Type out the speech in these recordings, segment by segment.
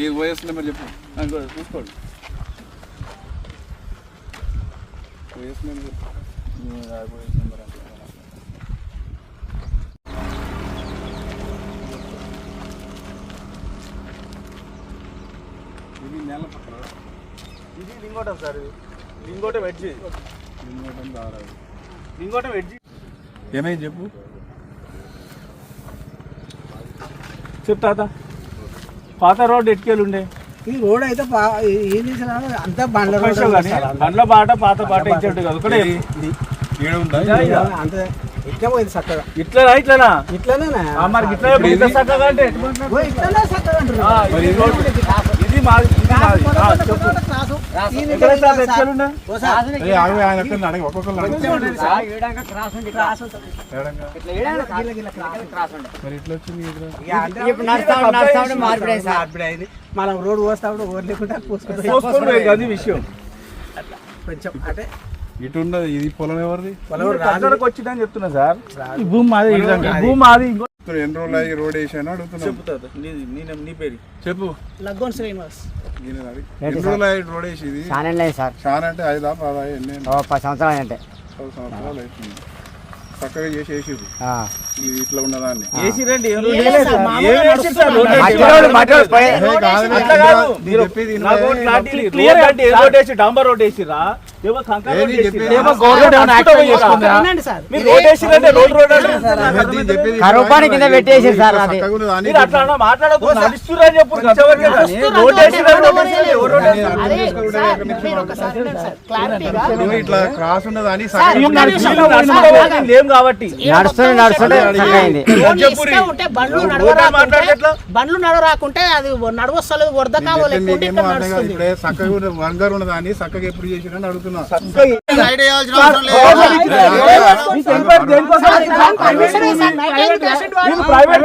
ఇది OS number చెప్పు. చూసుకోండి ఓఎస్ నెంబర్ పోలీస్ నెంబర్ అంటే. ఇది నేల పక్కన. ఇది లింగోటం సార్ లింగోటం వెడ్జ్ లింగోటం దారాలు. లింగోటం వెడ్జ్ ఏమైంది చెప్పు. చెప్తా పాత రోడ్ ఎట్టుకెళ్ళి ఉండే ఈ రోడ్ అయితే ఏం చేసినా అంతా బండ్ల రోడ్ బండ్ల బాట పాత బాట ఇచ్చేట్టు కదా ఒకటే? అంత. ఎట్లా పోయింది చక్కగా. ఇట్లనా ఇట్లనా? ఇట్లానేనా? ఆ, మరి ఇట్లా చక్కగా అంటే? ఇట్లానే ఇది మాది ఇది మాది. ఆ, చెప్పు. మనం రోడ్ పోస్తాడు ఓర్ లేకుండా అది విషయం. కొంచెం అంటే ఇటు ఇది పొలం ఎవరిది? పొలం. కట్టడకు వచ్చిందని చెప్తున్నా సార్. ఈ భూమి మాది భూమి మాది. ఇప్పుడు ఎన్ని రోజులు అయ్యి రోడ్ వేసాను అడుగుతున్నా. చెప్తా నీ నీ- నీ పేరు? చెప్పు. లగ్గోన్ శ్రీనివాస్. ఎన్ని రోజులు అయ్యి రోడ్ వేసి ఇది చాలా లేదు సార్. చాలా అంటే ఐదా పదా ఎన్ని? ఓ పది సంవత్సరాలు అంటే పది సంవత్సరాలు అవుతుంది. చక్కగా చేసి ఇట్లా ఉన్నదాన్ని. వేసి వేసి. కాదు, వేసి డాంబర్ రోడ్ వేసిరా ఏమో పెట్టేసి సార్ అట్లా అన్నా మాట్లాడకు నడుస్తురా అని చెప్పు రోడ్ వేసిరంటే ఇట్లా క్రాస్ లేం కాబట్టి ఉంటే బండ్లు నడవరాకుంటే? బండ్లు నడవరాకుంటే అది నడవస్తలేదు కాదు. నడుస్తుంది ఇప్పుడే చక్కగా వంగర్ ఉన్నదాన్ని చక్కగా ఎప్పుడు చేసిరని అడుగుతున్నా మీకు తెలిపారు దేనికోసం? పర్మిషన్ ఉంది సార్, 98% వాళ్ళు- మీరు ప్రైవేట్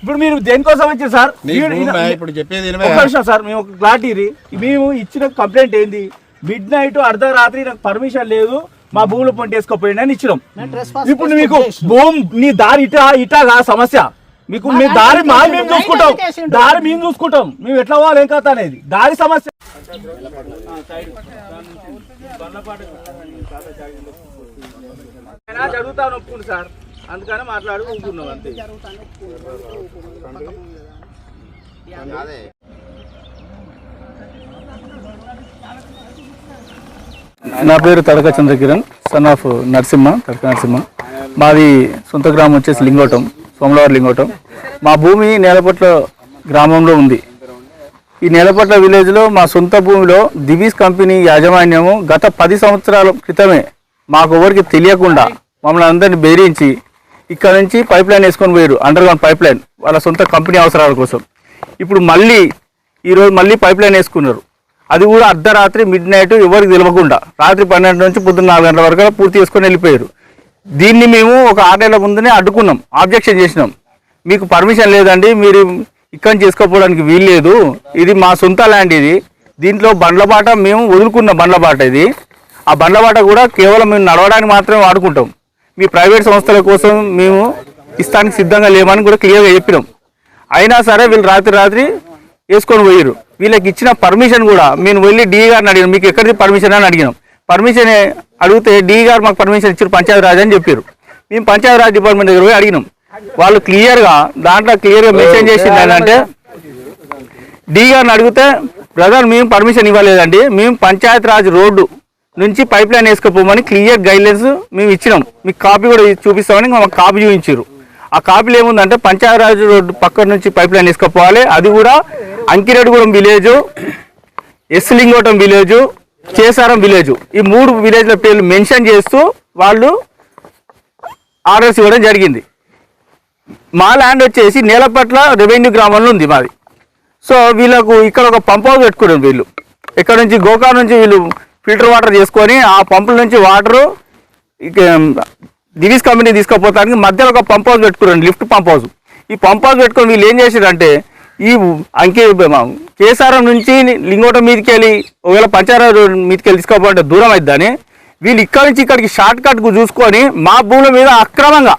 ఇప్పుడు మీరు దేనికోసం వచ్చారు సార్? ఇప్పుడు చెప్పేది సార్ మేము ఒక క్లారిటీ. మేము ఇచ్చిన కంప్లైంట్ ఏంది? మిడ్ నైట్ అర్ధరాత్రి నాకు పర్మిషన్ లేదు మా భూములు పంట వేసుకోపోయింది అని ఇచ్చినాం. ఇప్పుడు మీకు భూమి నీ దారి ఇటా ఇటా కా సమస్య. మీకు మీ దారి మా మేము చూసుకుంటాం. దారి మేము చూసుకుంటాం. మేము ఎట్లా పోవాలి ఏం కథ అనేది? దారి సమస్య. జరుగుతాను ఒప్పుకుంటు సార్. అందుకని మాట్లాడు ఒప్పుకున్నాం అంతే. నా పేరు తడక చంద్రకిరణ్ సన్ ఆఫ్ నరసింహ తడక నరసింహ. మాది సొంత గ్రామం వచ్చేసి లింగోటం సోమలవారి లింగోటం. మా భూమి నేలపట్ల గ్రామంలో ఉంది. ఈ నేలపట్ల విలేజ్లో మా సొంత భూమిలో దివీస్ కంపెనీ యాజమాన్యము గత పది సంవత్సరాల క్రితమే మాకు ఎవరికి తెలియకుండా మమ్మల్ని అందరిని బెదిరించి ఇక్కడ నుంచి పైప్ లైన్ వేసుకొని పోయారు అండర్ గ్రౌండ్ పైప్ లైన్ వాళ్ళ సొంత కంపెనీ అవసరాల కోసం. ఇప్పుడు మళ్ళీ ఈరోజు మళ్ళీ పైప్ లైన్ వేసుకున్నారు. అది కూడా అర్ధరాత్రి మిడ్ నైట్ ఎవరికి తెలియకుండా రాత్రి పన్నెండు నుంచి పొద్దున్న నాలుగు గంటల వరకు పూర్తి చేసుకొని వెళ్ళిపోయారు దీన్ని మేము ఒక ఆరేళ్ళ ముందునే అడ్డుకున్నాం ఆబ్జెక్షన్ చేసినాం. మీకు పర్మిషన్ లేదండి మీరు ఇక్కడ చేసుకోపోవడానికి వీలు లేదు ఇది మా సొంత ల్యాండ్ ఇది. దీంట్లో బండ్ల బాట మేము వదులుకున్న బండ్ల బాట ఇది. ఆ బండ్ల బాట కూడా కేవలం మేము నడవడానికి మాత్రమే వాడుకుంటాం. మీ ప్రైవేట్ సంస్థల కోసం మేము ఇస్తానికి సిద్ధంగా లేమని కూడా క్లియర్గా చెప్పినాం. అయినా సరే వీళ్ళు రాత్రి రాత్రి వేసుకొని పోయారు వీళ్ళకి ఇచ్చిన పర్మిషన్ కూడా మేము వెళ్ళి డీ గారిని అడిగినాం. మీకు ఎక్కడిది పర్మిషన్ అని అడిగినాం. పర్మిషన్ అడిగితే డీ గారు మాకు పర్మిషన్ ఇచ్చారు పంచాయతీరాజ్ అని చెప్పారు మేము పంచాయతీ రాజ్ డిపార్ట్మెంట్ దగ్గర పోయి అడిగినాం. వాళ్ళు క్లియర్గా దాంట్లో క్లియర్గా మెన్షన్ చేసింది ఏంటంటే డీ గారిని అడిగితే బ్రదర్ మేము పర్మిషన్ ఇవ్వలేదండి. మేము పంచాయతీరాజ్ రోడ్డు నుంచి పైప్ లైన్ వేసుకుపోమని క్లియర్ గైడ్లైన్స్ మేము ఇచ్చినాం. మీకు కాపీ కూడా చూపిస్తామని మాకు కాపీ చూపించారు ఆ కాపీలో ఏముందంటే పంచాయరాజ్ రోడ్డు పక్క నుంచి పైప్ లైన్ వేసుకుపోవాలి. అది కూడా Ankireddygudem village ఎస్లింగోటం village Chesaram village ఈ మూడు విలేజ్ల పేర్లు మెన్షన్ చేస్తూ వాళ్ళు ఆర్డర్స్ ఇవ్వడం జరిగింది. మా ల్యాండ్ వచ్చేసి నేలపట్ల రెవెన్యూ గ్రామంలో ఉంది మాది. సో వీళ్ళకు ఇక్కడ ఒక పంప్ హౌస్ పెట్టుకున్నారు వీళ్ళు. ఇక్కడ నుంచి గోకార్ నుంచి వీళ్ళు ఫిల్టర్ వాటర్ చేసుకొని ఆ పంపుల నుంచి వాటరు ఇక దివీస్ కంపెనీ తీసుకుపోతానికి మధ్యలో ఒక పంప్ హౌస్ పెట్టుకురండి లిఫ్ట్ పంప్ హౌస్. ఈ పంప్ హౌస్ పెట్టుకొని వీళ్ళు ఏం చేసారంటే ఈ అంకే కేసారం నుంచి లింగోట మీదకి వెళ్ళి ఒకవేళ పంచారావు మీదకి వెళ్ళి తీసుకోవాలంటే దూరం అవుతుందని వీళ్ళు ఇక్కడ నుంచి ఇక్కడికి షార్ట్ కట్ చూసుకొని మా భూముల మీద అక్రమంగా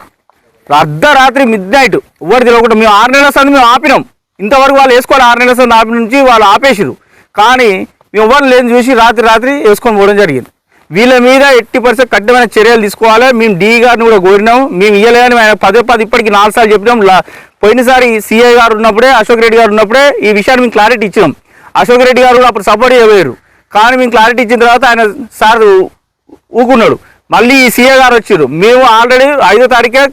అర్ధరాత్రి మిడ్ నైట్ ఎవరు తెలియకుండా మేము ఆరు నెలల సంది మేము ఆపినాం. ఇంతవరకు వాళ్ళు వేసుకోవాలి ఆరు నెలల సంది ఆపి నుంచి వాళ్ళు ఆపేసిరు కానీ ఎవరు లేని చూసి రాత్రి రాత్రి వేసుకొని పోవడం జరిగింది. వీళ్ళ మీద ఎట్టి పరిస్థితి కఠినమైన చర్యలు తీసుకోవాలి. మేము డీ గారిని కూడా కోరినాం. మేము ఇవ్వలేదని ఆయన పదే పది ఇప్పటికి నాలుగు సార్లు చెప్పినాం. పోయినసారి సిఐ గారు ఉన్నప్పుడే అశోక్ రెడ్డి గారు ఉన్నప్పుడే ఈ విషయాన్ని మేము క్లారిటీ ఇచ్చినాం. అశోక్ రెడ్డి గారు కూడా అప్పుడు సపోర్ట్ చేయలేరు కానీ మేము క్లారిటీ ఇచ్చిన తర్వాత ఆయన సార్ ఊకున్నాడు. మళ్ళీ ఈ సీఏ గారు వచ్చారు మేము ఆల్రెడీ ఐదో తారీఖే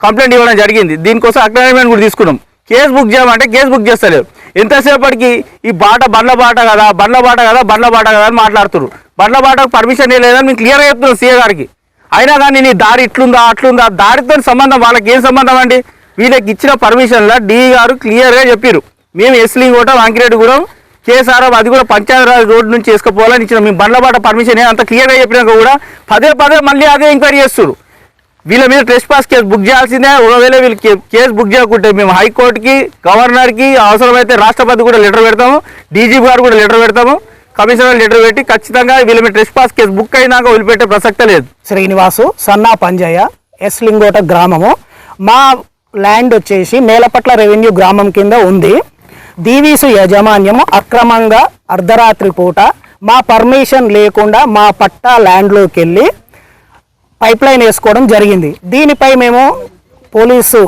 కంప్లైంట్ ఇవ్వడం జరిగింది. దీనికోసం అక్నాలజ్మెంట్ కూడా తీసుకున్నాం. కేసు బుక్ చేయమంటే కేసు బుక్ చేస్తలేరు. ఎంతసేపటికి ఈ బాట బండ్ల బాట కదా బండ్ల బాట కదా బండ్ల బాట కదా అని మాట్లాడుతున్నారు బండ్ల బాటకు పర్మిషన్ లేదని మేము క్లియర్గా చెప్తున్నాం సీఏ గారికి. అయినా కానీ నీ దారి ఇట్లుందా అట్లుందా? దారితో సంబంధం వాళ్ళకి ఏం సంబంధం అండి? వీళ్ళకి ఇచ్చిన పర్మిషన్లో డి గారు క్లియర్గా చెప్పారు. మేము ఎస్లింగ్ కూడా వాంకిరెడ్డిగూడెం కేసారావు అది కూడా పంచాయతీరాజ్ రోడ్ నుంచి వేసుకుపోవాలని ఇచ్చిన. మేము బండ్ల బాట పర్మిషన్ అంత క్లియర్గా చెప్పినాక కూడా పదే పదే మళ్ళీ అదే ఎంక్వైరీ చేస్తున్నారు వీళ్ళ మీద ట్రెస్ పాస్ కేసు బుక్ చేయాల్సిందే. ఒకవేళ వీళ్ళు కేసు బుక్ చేయకుంటే మేము హైకోర్టుకి గవర్నర్కి అవసరమైతే రాష్ట్రపతి కూడా లెటర్ పెడతాము. డీజీపీ గారు కూడా లెటర్ పెడతాము. కమిషనర్ లెటర్ పెట్టి ఖచ్చితంగా వీళ్ళ మీద ట్రెస్ పాస్ కేసు బుక్ అయినాక వదిలిపెట్టే ప్రసక్తే లేదు. శ్రీనివాసు సన్నా పంజయ్య ఎస్ లింగోట గ్రామము. మా ల్యాండ్ వచ్చేసి మేలపట్ల రెవెన్యూ గ్రామం కింద ఉంది. దీవీసు యజమాన్యము అక్రమంగా అర్ధరాత్రి పూట మా పర్మిషన్ లేకుండా మా పట్టా ల్యాండ్లోకి వెళ్ళి పైప్ లైన్ వేసుకోవడం జరిగింది. దీనిపై మేము పోలీసు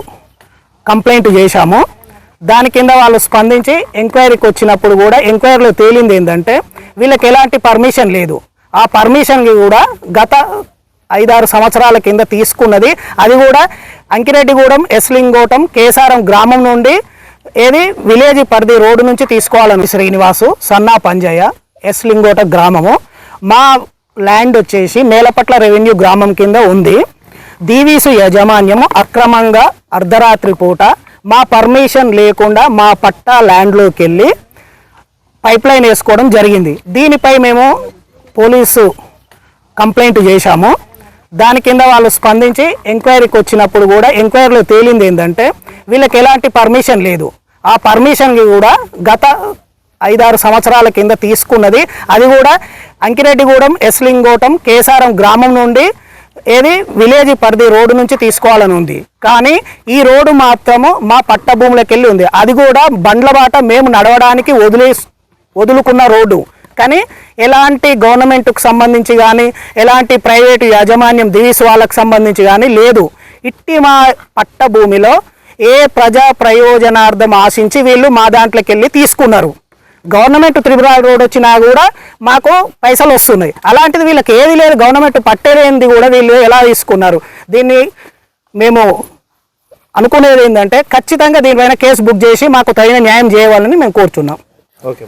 కంప్లైంట్ చేశాము. దాని కింద వాళ్ళు స్పందించి ఎంక్వైరీకి వచ్చినప్పుడు కూడా ఎంక్వైరీలో తేలింది ఏంటంటే వీళ్ళకి ఎలాంటి పర్మిషన్ లేదు. ఆ పర్మిషన్కి కూడా గత ఐదారు సంవత్సరాల కింద తీసుకున్నది. అది కూడా అంకిరెడ్డిగూడెం ఎస్లింగోటం కేసారం గ్రామం నుండి ఏది విలేజ్ పరిధి రోడ్డు నుంచి తీసుకోవాలని శ్రీనివాసు సన్నా పంజయ్య ఎస్లింగోట గ్రామము. మా ల్యాండ్ వచ్చేసి మేలపట్ల రెవెన్యూ గ్రామం కింద ఉంది. దీవీసు యజమాన్యము అక్రమంగా అర్ధరాత్రి పూట మా పర్మిషన్ లేకుండా మా పట్టా ల్యాండ్లోకి వెళ్ళి పైప్ లైన్ వేసుకోవడం జరిగింది. దీనిపై మేము పోలీసు కంప్లైంట్ చేశాము. దాని కింద వాళ్ళు స్పందించి ఎంక్వైరీకి వచ్చినప్పుడు కూడా ఎంక్వైరీలో తేలింది ఏంటంటే వీళ్ళకి ఎలాంటి పర్మిషన్ లేదు. ఆ పర్మిషన్కి కూడా గత ఐదారు సంవత్సరాల కింద తీసుకున్నది. అది కూడా అంకిరెడ్డిగూడెం ఎస్లింగోటం కేసారం గ్రామం నుండి ఏది? విలేజ్ పరిధి రోడ్డు నుంచి తీసుకోవాలని ఉంది. కానీ ఈ రోడ్డు మాత్రము మా పట్టభూములకు వెళ్ళి ఉంది. అది కూడా బండ్ల బాట మేము నడవడానికి వదిలే వదులుకున్న రోడ్డు. కానీ ఎలాంటి గవర్నమెంట్కు సంబంధించి కానీ ఎలాంటి ప్రైవేటు యాజమాన్యం దివీస్ వాళ్ళకు సంబంధించి కానీ లేదు. ఇట్టి మా పట్టభూమిలో ఏ ప్రజా ప్రయోజనార్థం ఆశించి వీళ్ళు మా దాంట్లోకి వెళ్ళి తీసుకున్నారు. గవర్నమెంట్ త్రిపుర రోడ్ వచ్చినా కూడా మాకు పైసలు వస్తున్నాయి. అలాంటిది వీళ్ళకి ఏది లేదు. గవర్నమెంట్ పట్టేలేనిది కూడా వీళ్ళు ఎలా తీసుకున్నారు? దీన్ని మేము అనుకునేది ఏంటంటే ఖచ్చితంగా దీనిపైన కేసు బుక్ చేసి మాకు తగిన న్యాయం చేయవాలని మేము కోరుతున్నాం ఓకే